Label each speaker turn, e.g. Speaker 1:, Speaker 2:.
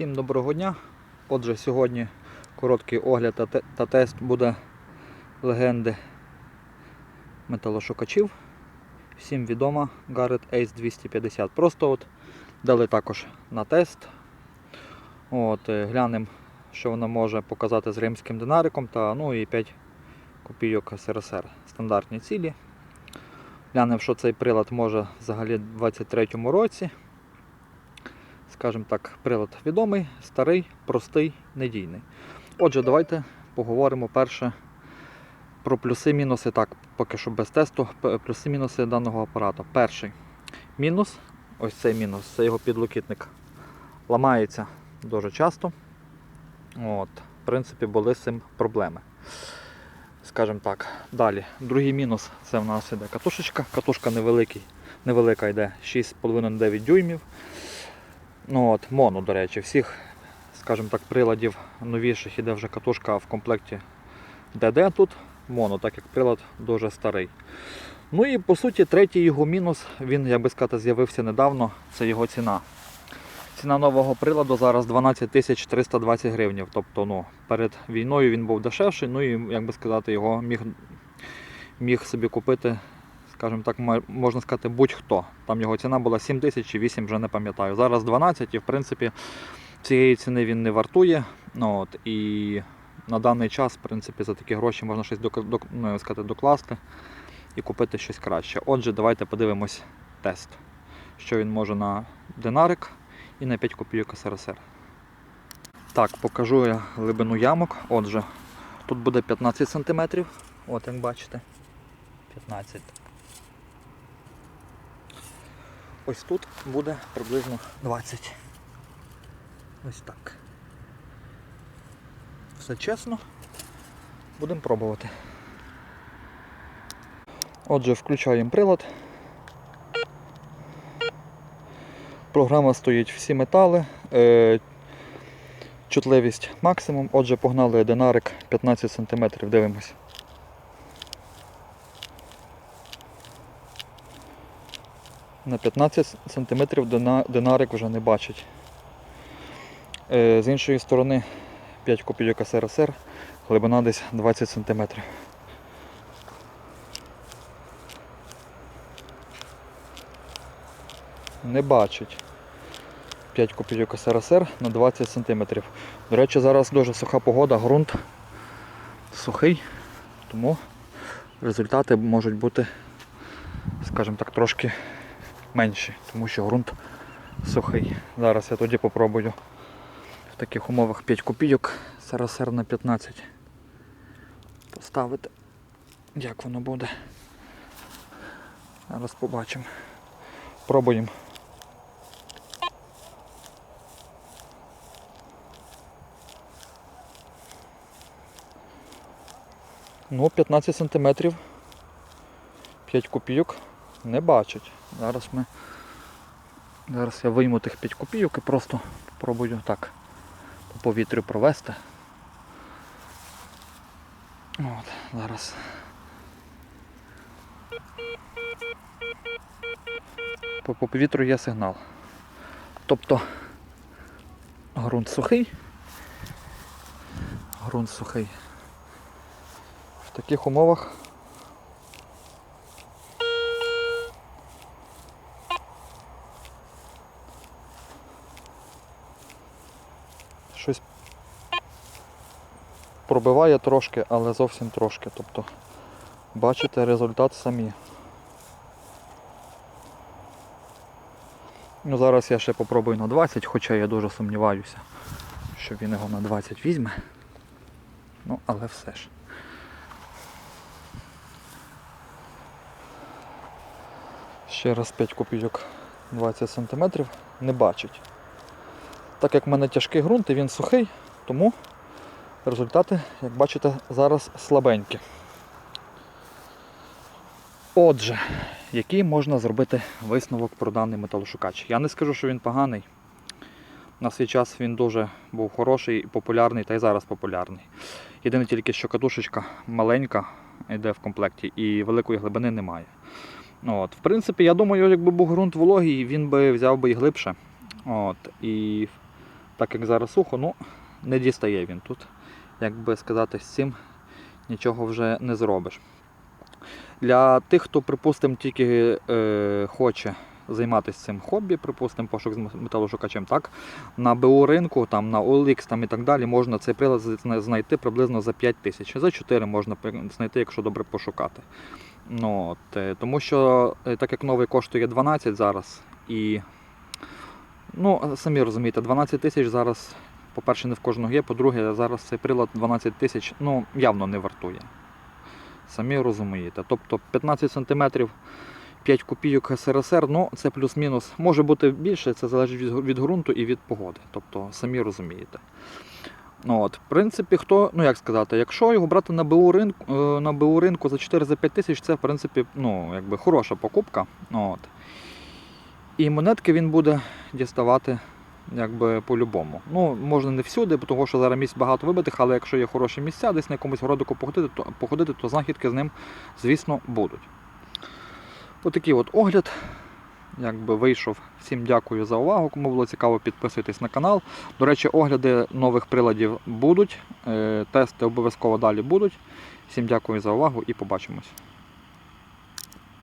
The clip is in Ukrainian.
Speaker 1: Всім доброго дня. Отже, сьогодні короткий огляд та, те- та тест буде легенди металошукачів. Всім відома Garrett Ace 250. Просто от дали також на тест. От, е, глянемо, що вона може показати з римським динариком та ну і 5 копійок СРСР. Стандартні цілі. Глянемо, що цей прилад може взагалі в 23-му році скажімо так, прилад відомий, старий, простий, надійний. Отже, давайте поговоримо перше про плюси-мінуси. Так, поки що без тесту. Плюси-мінуси даного апарату. Перший мінус, ось цей мінус, це його підлокітник. Ламається дуже часто. От, в принципі, були з цим проблеми. Скажімо так. Далі. Другий мінус це в нас іде катушечка. Катушка невеликий, невелика йде 6,5-9 дюймів. Ну от, моно, до речі, всіх, скажімо так, приладів новіших іде вже катушка в комплекті ДД тут моно, так як прилад дуже старий. Ну і по суті, третій його мінус, він, як би сказати, з'явився недавно, це його ціна. Ціна нового приладу зараз 12 тисяч 320 гривень. Тобто ну, перед війною він був дешевший, ну і як би сказати, його міг, міг собі купити скажімо так, можна сказати, будь-хто. Там його ціна була 7 тисяч чи 8, вже не пам'ятаю. Зараз 12 і в принципі цієї ціни він не вартує. Ну, от, і на даний час, в принципі, за такі гроші можна щось док- док- ну, сказати, докласти і купити щось краще. Отже, давайте подивимось тест, що він може на динарик і на 5 копійок СРСР. Так, покажу я глибину ямок. Отже, тут буде 15 см. От як бачите. 15 Ось тут буде приблизно 20. Ось так. Все чесно. Будемо пробувати. Отже, включаємо прилад. Програма стоїть всі метали. Е, чутливість максимум. Отже, погнали динарик 15 см, дивимось. На 15 см динарик вже не бачить. Е, З іншої сторони 5 копійок СРСР, глибина десь 20 см. Не бачить. 5 копійок СРСР на 20 см. До речі, зараз дуже суха погода, ґрунт сухий, тому результати можуть бути, скажімо так, трошки менші, тому що ґрунт сухий. Зараз я тоді попробую в таких умовах 5 копійок СРСР на 15 поставити. Як воно буде. Зараз побачимо. Пробуємо. Ну, 15 сантиметрів. 5 копійок не бачить. Зараз ми. Зараз я вийму тих 5 копійок і просто спробую так по повітрю провести. От, зараз. По, по повітрю є сигнал. Тобто ґрунт сухий. Ґрунт сухий. В таких умовах щось пробиває трошки, але зовсім трошки. Тобто бачите результат самі. Ну, зараз я ще попробую на 20, хоча я дуже сумніваюся, що він його на 20 візьме. Ну, але все ж. Ще раз 5 копійок 20 см не бачить. Так як в мене тяжкий ґрунт і він сухий, тому результати, як бачите, зараз слабенькі. Отже, який можна зробити висновок про даний металошукач? Я не скажу, що він поганий. На свій час він дуже був хороший і популярний, та й зараз популярний. Єдине тільки, що катушечка маленька йде в комплекті і великої глибини немає. От. В принципі, я думаю, якби був ґрунт вологий, він би взяв би і глибше. От. І так як зараз сухо, ну не дістає він тут. Як би сказати, з цим нічого вже не зробиш. Для тих, хто, припустимо, тільки е, хоче займатися цим хобі, припустимо, пошук з металошукачем, так, на БУ ринку, там, на OLX там, і так далі, можна цей прилад знайти приблизно за 5 тисяч. За 4 можна знайти, якщо добре пошукати. Ну, от, е, тому що, е, так як новий коштує 12 зараз, і ну, самі розумієте, 12 тисяч зараз, по-перше, не в кожного є, по-друге, зараз цей прилад 12 тисяч ну, явно не вартує. Самі розумієте. Тобто 15 см 5 копійок СРСР, ну це плюс-мінус. Може бути більше, це залежить від, від ґрунту і від погоди. Тобто, самі розумієте. Ну, от, в принципі, хто, ну як сказати, якщо його брати на БУ ринку, е, на БУ ринку за 4-5 тисяч, це в принципі ну, якби хороша покупка. Ну, от. І монетки він буде діставати якби по-любому. Ну, можна не всюди, того що зараз місць багато вибитих, але якщо є хороші місця, десь на якомусь городику походити, то, походити, то знахідки з ним, звісно, будуть. Отакий от огляд. Якби вийшов. Всім дякую за увагу. Кому було цікаво, підписуйтесь на канал. До речі, огляди нових приладів будуть. е, Тести обов'язково далі будуть. Всім дякую за увагу і побачимось.